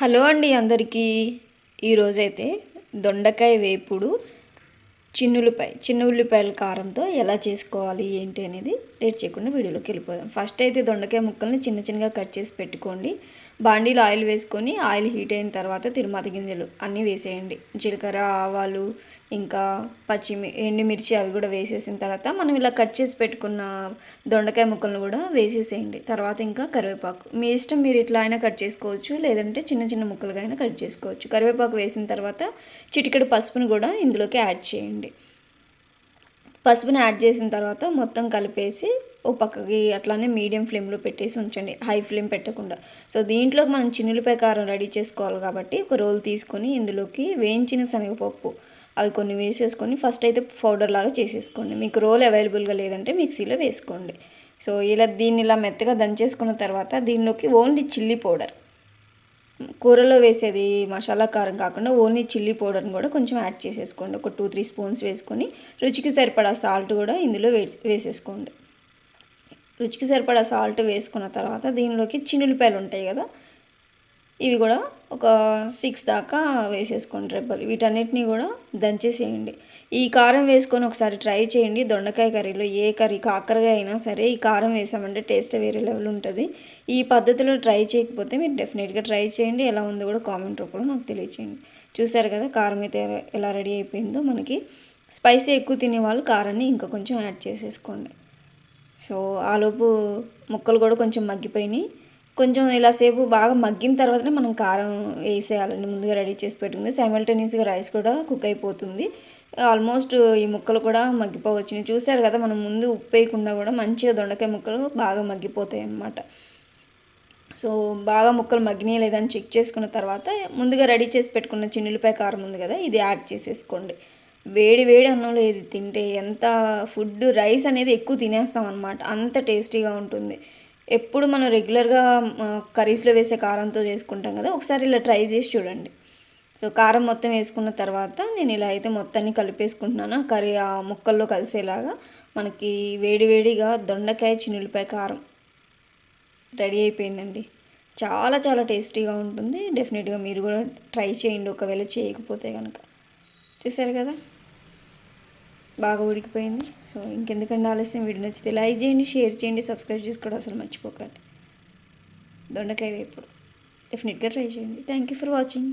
Hello అండి అందరికీ. ఈరోజైతే దొండకాయ వేపుడు చిన్నులపాయ చిన్న ఉల్లిపాయల కారంతో ఎలా చేసుకోవాలి ఏంటి అనేది లేట్ చేయకుండా వీడియోలోకి వెళ్ళిపోదాం. ఫస్ట్ అయితే దొండకాయ ముక్కల్ని చిన్న చిన్నగా కట్ చేసి పెట్టుకోండి. బాండీలో ఆయిల్ వేసుకొని ఆయిల్ హీట్ అయిన తర్వాత తిరుమతి గింజలు అన్నీ వేసేయండి. జీలకర్ర ఆవాలు ఇంకా పచ్చిమి ఎండుమిర్చి అవి కూడా వేసేసిన తర్వాత మనం ఇలా కట్ చేసి పెట్టుకున్న దొండకాయ ముక్కలను కూడా వేసేసేయండి. తర్వాత ఇంకా కరివేపాకు. మీ ఇష్టం మీరు ఇట్లా అయినా కట్ చేసుకోవచ్చు లేదంటే చిన్న చిన్న ముక్కలుగా అయినా కట్ చేసుకోవచ్చు. కరివేపాకు వేసిన తర్వాత చిటికెడు పసుపును కూడా ఇందులోకి యాడ్ చేయండి. పసుపుని యాడ్ చేసిన తర్వాత మొత్తం కలిపేసి ఓ పక్కకి అట్లానే మీడియం ఫ్లేమ్లో పెట్టేసి ఉంచండి. హై ఫ్లేమ్ పెట్టకుండా. సో దీంట్లోకి మనం చిన్నులపై కారం రెడీ చేసుకోవాలి కాబట్టి ఒక రోల్ తీసుకొని ఇందులోకి వేయించిన శనగపప్పు అవి కొన్ని వేసేసుకొని ఫస్ట్ అయితే పౌడర్ లాగా చేసేసుకోండి. మీకు రోల్ అవైలబుల్గా లేదంటే మిక్సీలో వేసుకోండి. సో ఇలా దీన్ని ఇలా మెత్తగా దంచేసుకున్న తర్వాత దీనిలోకి ఓన్లీ చిల్లీ పౌడర్ కూరలో వేసేది మసాలా కారం కాకుండా ఓన్లీ చిల్లీ పౌడర్ని కూడా కొంచెం యాడ్ చేసేసుకోండి. ఒక టూ త్రీ స్పూన్స్ వేసుకొని రుచికి సరిపడా సాల్ట్ కూడా ఇందులో వేసేసుకోండి. రుచికి సరిపడా సాల్ట్ వేసుకున్న తర్వాత దీనిలోకి చిన్నులపాయలు ఉంటాయి కదా ఇవి కూడా ఒక సిక్స్ దాకా వేసేసుకోండి రెబ్బలు. వీటన్నిటిని కూడా దంచేసేయండి. ఈ కారం వేసుకొని ఒకసారి ట్రై చేయండి. దొండకాయ కర్రీలో ఏ కర్రీ కాకరగా అయినా సరే ఈ కారం వేసామంటే టేస్ట్ వేరే లెవెల్ ఉంటుంది. ఈ పద్ధతిలో ట్రై చేయకపోతే మీరు డెఫినెట్గా ట్రై చేయండి. ఎలా ఉందో కూడా కామెంట్ రూపంలో నాకు తెలియచేయండి. చూసారు కదా కారం అయితే ఎలా రెడీ అయిపోయిందో మనకి. స్పైసీ ఎక్కువ తినే వాళ్ళు కారాన్ని ఇంకా కొంచెం యాడ్ చేసేసుకోండి. సో ఆలోపు ముక్కలు కూడా కొంచెం మగ్గిపోయినాయి. కొంచెం ఇలా సేపు బాగా మగ్గిన తర్వాతనే మనం కారం వేసేయాలండి. ముందుగా రెడీ చేసి పెట్టుకుంది సైమల్టేనియస్గా రైస్ కూడా కుక్ అయిపోతుంది. ఆల్మోస్ట్ ఈ ముక్కలు కూడా మగ్గిపోవచ్చు చూసారు కదా మనం ముందు ఉప్పు వేయకుండా కూడా మంచిగా దొండకాయ ముక్కలు బాగా మగ్గిపోతాయి అన్నమాట. సో బాగా ముక్కలు మగ్గినాయి లేదని చెక్ చేసుకున్న తర్వాత ముందుగా రెడీ చేసి పెట్టుకున్న చిన్నులపై కారం ఉంది కదా ఇది యాడ్ చేసేసుకోండి. వేడి వేడి అన్నంలో ఇది తింటే ఎంత ఫుడ్ రైస్ అనేది ఎక్కువ తినేస్తాం అనమాట అంత టేస్టీగా ఉంటుంది. ఎప్పుడు మనం రెగ్యులర్గా కర్రీస్లో వేసే కారంతో చేసుకుంటాం కదా ఒకసారి ఇలా ట్రై చేసి చూడండి. సో కారం మొత్తం వేసుకున్న తర్వాత నేను ఇలా అయితే మొత్తాన్ని కలిపేసుకుంటున్నాను. కర్రీ ఆ ముక్కల్లో కలిసేలాగా మనకి వేడివేడిగా దొండకాయ చిన్నులపాయ కారం రెడీ అయిపోయిందండి. చాలా చాలా టేస్టీగా ఉంటుంది. డెఫినెట్గా మీరు కూడా ట్రై చేయండి. ఒకవేళ చేయకపోతే కనుక చూసారు కదా? బాగా ఉడికిపోయింది. సో ఇంకెందుకంటే ఆలస్యం? వీడియో నచ్చితే లైక్ చేయండి షేర్ చేయండి సబ్స్క్రైబ్ చేసుకోవడం అసలు మర్చిపోకండి. దొండకాయ వేపుడు. డెఫినెట్గా ట్రై చేయండి. Thank you for watching.